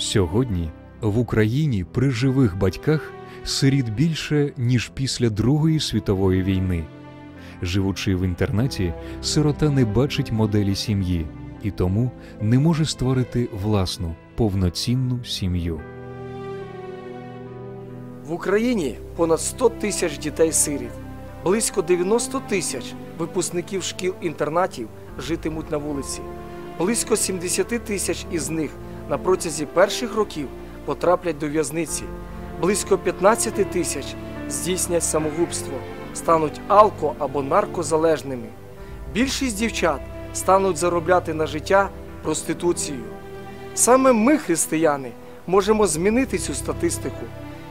Сьогодні в Україні при живих батьках сиріт більше, ніж після Другої світової війни. Живучи в інтернаті, сирота не бачить моделі сім'ї і тому не може створити власну повноцінну сім'ю. В Україні понад 100 тисяч дітей-сиріт. Близько 90 тисяч випускників шкіл-інтернатів житимуть на вулиці. Близько 70 тисяч із них на протязі перших років потраплять до в'язниці. Близько 15 тисяч здійснять самогубство, стануть алко- або наркозалежними. Більшість дівчат стануть заробляти на життя проституцією. Саме ми, християни, можемо змінити цю статистику,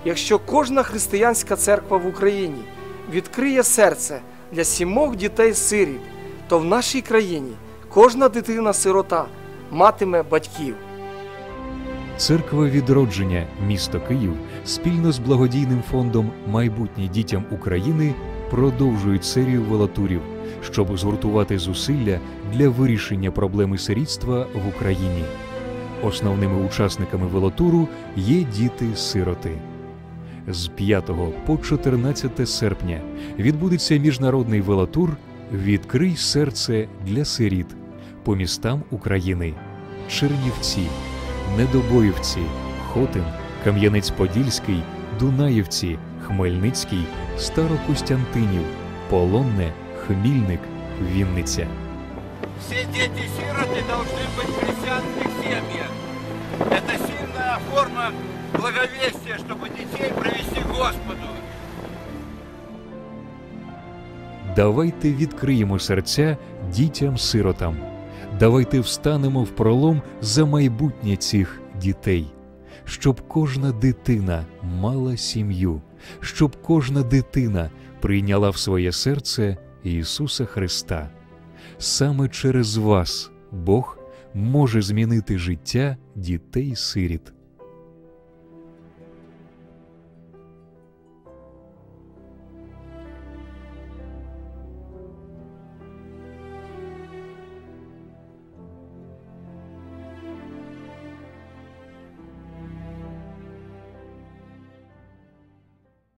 якщо кожна християнська церква в Україні відкриє серце для сімох дітей-сиріт, то в нашій країні кожна дитина-сирота матиме батьків. Церква відродження місто Київ спільно з благодійним фондом Майбутнє дітям України продовжують серію велатурів, щоб згуртувати зусилля для вирішення проблеми сирітства в Україні. Основними учасниками велотуру є діти-сироти. З 5 по 14 серпня відбудеться міжнародний велотур Відкрий серце для сиріт по містам України Чернівці, Недобоївці, Хотин, Кам'янець-Подільський, Дунаївці, Хмельницький, Старокостянтинів, Полонне, Хмільник, Вінниця. Все дети-сироты должны быть в христианских семьях. Это сильная форма благовестия, чтобы детей провести к Господу. Давайте відкриємо серця дітям-сиротам. Давайте встанемо в пролом за майбутнє цих дітей, щоб кожна дитина мала сім'ю, щоб кожна дитина прийняла в своє серце Ісуса Христа. Саме через вас Бог може змінити життя дітей-сиріт.